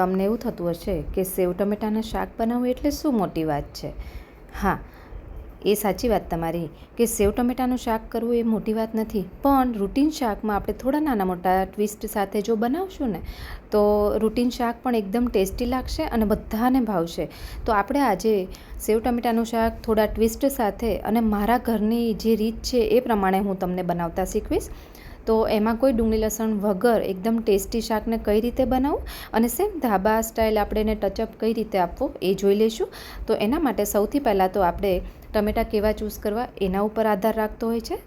તમને એવું થતું હશે કે સેવ ટમેટાના શાક બનાવવું એટલે શું મોટી વાત છે? હા, એ સાચી વાત તમારી કે સેવ ટમેટાનું શાક કરવું એ મોટી વાત નથી. પણ રૂટીન શાકમાં આપણે થોડા નાના મોટા ટ્વિસ્ટ સાથે જો બનાવશું ને, તો રૂટીન શાક પણ એકદમ ટેસ્ટી લાગશે અને બધાને ભાવશે. તો આપણે આજે સેવ ટમેટાનું શાક થોડા ટ્વિસ્ટ સાથે અને મારા ઘરની જે રીત છે એ પ્રમાણે હું તમને બનાવતા શીખવીશ. તો એમાં કોઈ ડુંગળી લસણ વગર એકદમ ટેસ્ટી શાકને કઈ રીતે બનાવવું અને સેમ ધાબા સ્ટાઇલ આપણે એને ટચઅપ કઈ રીતે આપવો એ જોઈ લઈશું. તો એના માટે સૌથી પહેલાં તો આપણે ટમેટાં કેવા ચૂઝ કરવા એના ઉપર આધાર રાખતો હોય છે.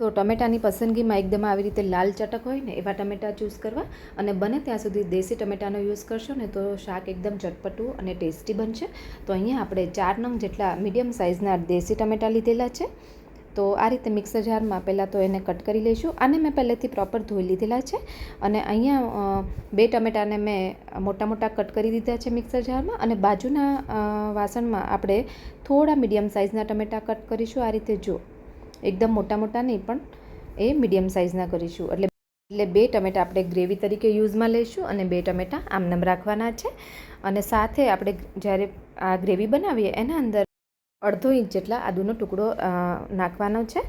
તો ટમેટાની પસંદગીમાં એકદમ આવી રીતે લાલ ચટક હોય ને એવા ટમેટાં ચૂઝ કરવા. અને બને ત્યાં સુધી દેશી ટમેટાનો યુઝ કરશો ને તો શાક એકદમ ચટપટું અને ટેસ્ટી બનશે. તો અહીંયા આપણે ચાર નંગ જેટલા મીડિયમ સાઇઝના દેશી ટમેટા લીધેલા છે. તો આ રીતે મિક્સર જારમાં પહેલાં તો એને કટ કરી લઈશું આને મેં પહેલેથી પ્રોપર ધોઈ લીધેલા છે અને અહીંયા બે ટમેટાને મેં મોટા મોટા કટ કરી દીધા છે મિક્સર જારમાં અને બાજુના વાસણમાં આપણે થોડા મીડિયમ સાઇઝના ટમેટાં કટ કરીશું. આ રીતે જો, એકદમ મોટા મોટા નહીં, પણ એ મીડિયમ સાઇઝના કરીશું. એટલે એટલે બે ટમેટાં આપણે ગ્રેવી તરીકે યુઝમાં લઈશું અને બે ટમેટાં આમનામ રાખવાના છે. અને સાથે આપણે જ્યારે આ ગ્રેવી બનાવીએ, એના અંદર અડધો ઇંચ જેટલા આદુનો ટુકડો નાખવાનો છે.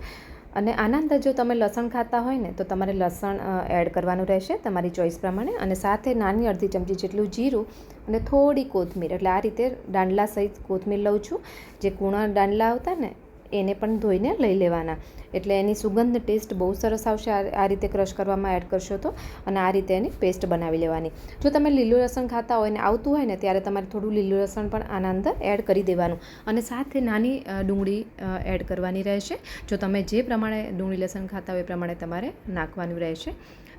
અને આના અંદર જો તમે લસણ ખાતા હોય ને, તો તમારે લસણ એડ કરવાનું રહેશે તમારી ચોઈસ પ્રમાણે. અને સાથે નાની અડધી ચમચી જેટલું જીરું અને થોડી કોથમીર, એટલે આ રીતે દાંડલા સહિત કોથમીર લઉં છું. જે કૂણા દાંડલા આવતા ને એને પણ ધોઈને લઈ લેવાના. એટલે એની સુગંધ ટેસ્ટ બહુ સરસ આવશે. આ રીતે ક્રશ કરવામાં એડ કરશો તો અને આ રીતે એની પેસ્ટ બનાવી લેવાની. જો તમે લીલું લસણ ખાતા હોય ને આવતું હોય ને ત્યારે તમારે થોડું લીલું લસણ પણ આના અંદર એડ કરી દેવાનું. અને સાથે નાની ડુંગળી એડ કરવાની રહેશે. જો તમે જે પ્રમાણે ડુંગળી લસણ ખાતા હોય એ પ્રમાણે તમારે નાખવાનું રહેશે.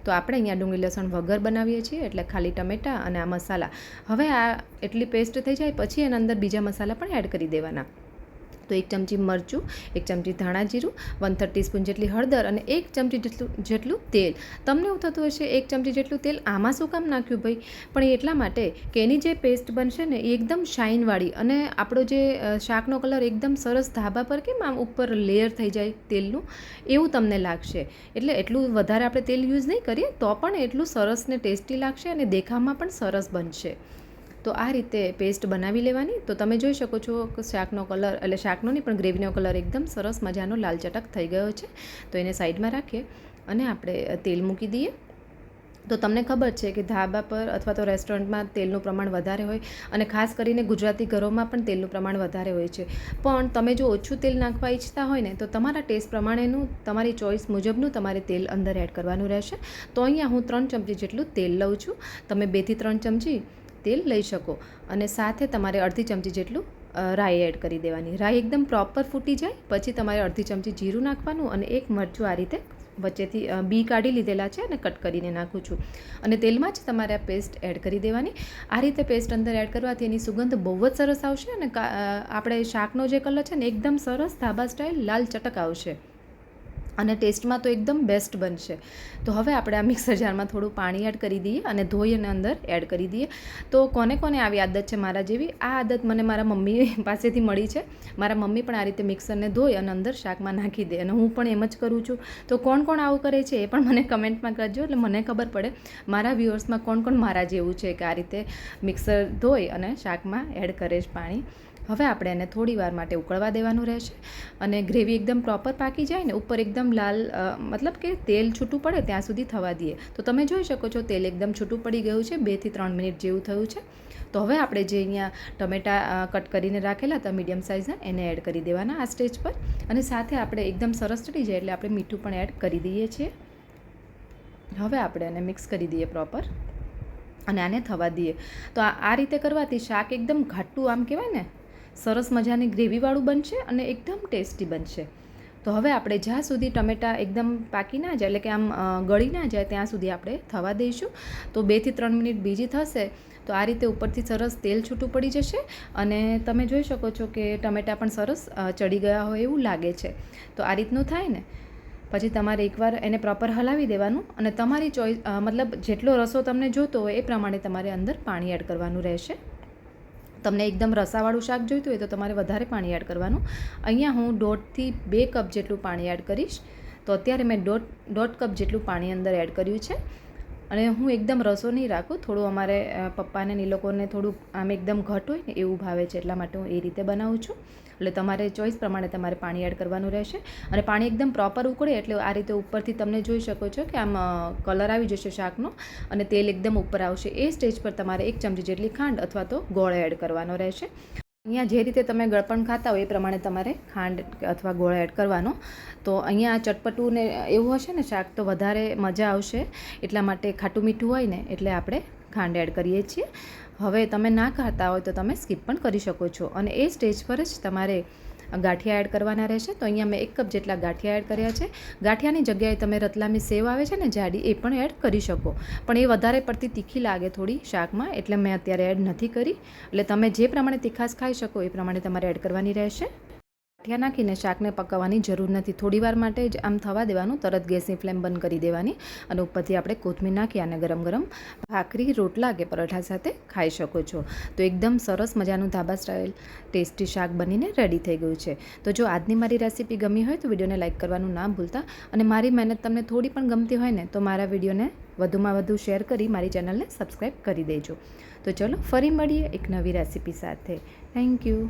તો આપણે અહીંયા ડુંગળી લસણ વગર બનાવીએ છીએ એટલે ખાલી ટમેટાં અને આ મસાલા. હવે આ એટલી પેસ્ટ થઈ જાય પછી એના અંદર બીજા મસાલા પણ એડ કરી દેવાના. તો એક ચમચી મરચું, એક ચમચી ધાણા જીરું વન થર્ટી સ્પૂન જેટલી હળદર અને એક ચમચી જેટલું જેટલું તેલ. તમને એવું થતું હશે, એક ચમચી જેટલું તેલ આમાં શું કામ નાખ્યું ભાઈ? પણ એ એટલા માટે કે એની જે પેસ્ટ બનશે ને, એ એકદમ શાઇનવાળી અને આપણો જે શાકનો કલર એકદમ સરસ ધાબા પર કેમ આમ ઉપર લેયર થઈ જાય તેલનું? એવું તમને લાગશે. એટલે એટલું વધારે આપણે તેલ યુઝ નહીં કરીએ, તો પણ એટલું સરસ ને ટેસ્ટી લાગશે અને દેખાવમાં પણ સરસ બનશે. તો આ રીતે પેસ્ટ બનાવી લેવાની. તો તમે જોઈ શકો છો કે શાકનો કલર એટલે શાકનો નહીં, પણ ગ્રેવીનો કલર એકદમ સરસ મજાનો લાલ ચટક થઈ ગયો છે. તો એને સાઈડમાં રાખીએ અને આપણે તેલ મૂકી દઈએ. તો તમને ખબર છે કે ધાબા પર અથવા તો રેસ્ટોરન્ટમાં તેલનું પ્રમાણ વધારે હોય અને ખાસ કરીને ગુજરાતી ઘરોમાં પણ તેલનું પ્રમાણ વધારે હોય છે. પણ તમે જો ઓછું તેલ નાખવા ઈચ્છતા હોય ને, તો તમારા ટેસ્ટ પ્રમાણેનું, તમારી ચોઈસ મુજબનું તમારે તેલ અંદર એડ કરવાનું રહેશે. તો અહીંયા હું ત્રણ ચમચી જેટલું તેલ લઉં છું. તમે બેથી ત્રણ ચમચી તેલ લઈ શકો અને સાથે તમારે અડધી ચમચી જેટલું રાઈ એડ કરી દેવાની. રાઈ એકદમ પ્રોપર ફૂટી જાય, પછી તમારે અડધી ચમચી જીરું નાખવાનું અને એક મરચું આ રીતે વચ્ચેથી બી કાઢી લીધેલા છે અને કટ કરીને નાખું છું. અને તેલમાં જ તમારે આ પેસ્ટ એડ કરી દેવાની. આ રીતે પેસ્ટ અંદર એડ કરવાથી એની સુગંધ બહુ જ સરસ આવશે અને આપણે શાકનો જે કલર છે ને, એકદમ સરસ ધાબા સ્ટાઇલ લાલ ચટક આવશે. અને ટેસ્ટમાં તો એકદમ બેસ્ટ બનશે. તો હવે આપણે આ મિક્સર જારમાં થોડું પાણી એડ કરી દઈએ અને ધોઈ અને અંદર એડ કરી દઈએ. તો કોને કોને આવી આદત છે મારા જેવી? આ આદત મને મારા મમ્મી પાસેથી મળી છે. મારા મમ્મી પણ આ રીતે મિક્સરને ધોઈ અને અંદર શાકમાં નાખી દે અને હું પણ એમ જ કરું છું. તો કોણ કોણ આવું કરે છે એ પણ મને કમેન્ટમાં કરજો એટલે મને ખબર પડે. મારા વ્યૂઅર્સમાં કોણ કોણ મારા જેવું છે કે આ રીતે મિક્સર ધોઈ અને શાકમાં એડ કરે છે પાણી. હવે આપણે એને થોડી વાર માટે ઉકળવા દેવાનું રહેશે અને ગ્રેવી એકદમ પ્રોપર પાકી જાય ને ઉપર એકદમ લાલ મતલબ કે તેલ છૂટું પડે ત્યાં સુધી થવા દઈએ. તો તમે જોઈ શકો છો તેલ એકદમ છૂટું પડી ગયું છે બેથી ત્રણ મિનિટ જેવું થયું છે. તો હવે આપણે જે અહીંયા ટમેટા કટ કરીને રાખેલા હતા મીડિયમ સાઇઝના, એને એડ કરી દેવાના આ સ્ટેજ પર. અને સાથે આપણે એકદમ સરસ ચડી જાય એટલે આપણે મીઠું પણ એડ કરી દઈએ છીએ. હવે આપણે એને મિક્સ કરી દઈએ પ્રોપર અને આને થવા દઈએ. તો આ રીતે કરવાથી શાક એકદમ ઘાટું આમ કહેવાય ને સરસ મજાની ગ્રેવીવાળું બનશે અને એકદમ ટેસ્ટી બનશે. તો હવે આપણે જ્યાં સુધી ટમેટાં એકદમ પાકી ના જાય, એટલે કે આમ ગળી ના જાય, ત્યાં સુધી આપણે થવા દઈશું. તો બેથી ત્રણ મિનિટ બીજી થશે, તો આ રીતે ઉપરથી સરસ તેલ છૂટું પડી જશે અને તમે જોઈ શકો છો કે ટમેટાં પણ સરસ ચડી ગયા હોય એવું લાગે છે. તો આ રીતનું થાય ને? પછી તમારે એકવાર એને પ્રોપર હલાવી દેવાનું અને તમારી ચોઈસ મતલબ જેટલો રસો તમને જોતો હોય એ પ્રમાણે તમારે અંદર પાણી એડ કરવાનું રહેશે. તમને એકદમ રસાવાળું શાક જોઈતું હોય તો તમારે વધારે પાણી એડ કરવાનું. અહીંયા હું દોઢથી બે કપ જેટલું પાણી એડ કરીશ. તો અત્યારે મેં દોઢ દોઢ કપ જેટલું પાણી અંદર એડ કર્યું છે. અને હું એકદમ રસો નહીં રાખું. થોડું અમારે પપ્પાને એ લોકોને થોડું આમ એકદમ ઘટ હોય ને એવું ભાવે છે, એટલા માટે હું એ રીતે બનાવું છું. એટલે તમારે ચોઈસ પ્રમાણે તમારે પાણી એડ કરવાનું રહેશે. અને પાણી એકદમ પ્રોપર ઉકળે એટલે આ રીતે ઉપરથી તમને જોઈ શકો છો કે આમ કલર આવી જશે શાકનો અને તેલ એકદમ ઉપર આવશે. એ સ્ટેજ પર તમારે એક ચમચી જેટલી ખાંડ અથવા તો ગોળ એડ કરવાનો રહેશે. અહીંયા જે રીતે તમે ગળપણ ખાતા હોય એ પ્રમાણે તમારે ખાંડ અથવા ગોળ એડ કરવાનો. તો અહીંયા ચટપટું ને એવું હશે ને, શાક તો વધારે મજા આવશે. એટલા માટે ખાટું મીઠું હોય ને, એટલે આપણે ખાંડ એડ કરીએ છીએ. હવે તમે ના ખાતા હોય તો તમે સ્કીપ પણ કરી શકો છો. અને એ સ્ટેજ પર જ તમારે ગાંઠિયા એડ કરવાના રહેશે. તો અહીંયા મેં એક કપ જેટલા ગાંઠિયા એડ કર્યા છે. ગાંઠિયાની જગ્યાએ તમે રતલામી સેવ આવે છે ને, જાડી, એ પણ એડ કરી શકો. પણ એ વધારે પડતી તીખી લાગે થોડી શાકમાં, એટલે મેં અત્યારે એડ નથી કરી. એટલે તમે જે પ્રમાણે તીખાશ ખાઈ શકો, એ પ્રમાણે તમારે એડ કરવાની રહેશે. ગાંઠિયા નાખીને શાકને પકાવવાની જરૂર નથી. થોડી વાર માટે જ આમ થવા દેવાનું, તરત ગેસની ફ્લેમ બંધ કરી દેવાની અને ઉપરથી આપણે કોથમીર નાખી અને ગરમ ગરમ ભાખરી, રોટલા કે પરોઠા સાથે ખાઈ શકો છો. તો એકદમ સરસ મજાનું ધાબા સ્ટાઇલ ટેસ્ટી શાક બનીને રેડી થઈ ગયું છે. તો જો આજની મારી રેસીપી ગમી હોય તો વિડીયોને લાઇક કરવાનું ના ભૂલતા અને મારી મહેનત તમને થોડી પણ ગમતી હોય ને તો મારા વિડીયોને વધુમાં વધુ શેર કરી મારી ચેનલને સબસ્ક્રાઈબ કરી દેજો. તો ચલો ફરી મળીએ એક નવી રેસીપી સાથે. Thank you.